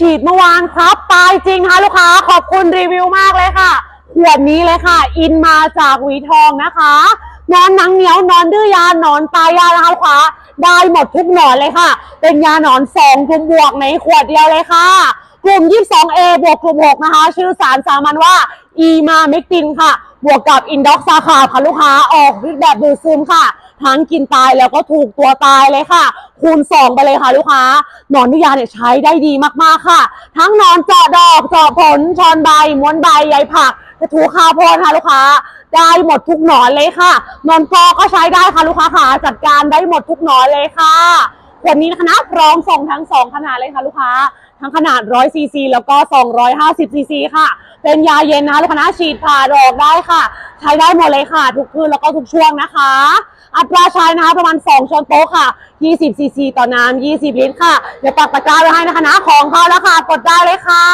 ฉีดเมื่อวานครับตายจริงค่ะลูกค้า ขอบคุณรีวิวมากเลยค่ะ ขวดนี้เลยค่ะ อินมาจากหวีทองนะคะนอนหนังเหนียวนอนดื้อยานอนตายยานะคะลูกค้าได้หมดทุกหนอนเลยค่ะ เป็นยาหนอนสองกลุ่มบวกในขวดเดียวเลยค่ะ กลุ่ม 22A บวกกลุ่ม6นะคะ ชื่อสารสามัญว่าอีมาเมกตินค่ะ บวกกับอินด็อกซาคาค่ะลูกค้าออกฤทธิ์แบบดูดซึมค่ะ ทั้งกินตายแล้วก็ถูกตัวตายเลยค่ะ คูณ 2 ไปเลยค่ะลูกค้าหนอนนิยาเนี่ยใช้ได้ดีมากๆค่ะ ทั้งนอนเจาะดอกเจาะผลชอนใบม้วนใบใยผักกระถูข้าวโพดค่ะลูกค้าได้หมดทุกหนอนเลยค่ะนอนกอก็ใช้ได้ค่ะลูกค้าค่ะจัดการได้หมดทุกหนอนเลยค่ะ วันนี้นะคะพร้อมส่งทั้งสองขนาดเลยค่ะลูกค้า ทั้งขนาด 100 ซีซี แล้วก็ 250 ซีซี ค่ะ เป็นยาเย็นนะคะลูกค้าฉีดผ่าดอกได้ค่ะ ใช้ได้หมดเลยค่ะ ทุกคืนแล้วก็ทุกช่วงนะคะ อัตราใช้นะคะประมาณ 2ช้อนโต๊ะค่ะ 20 ซีซี ต่อน้ำ20 ลิตรค่ะ เดี๋ยวปักตะกร้าไว้ให้นะคะนะของเขาแล้วค่ะ กดได้เลยค่ะ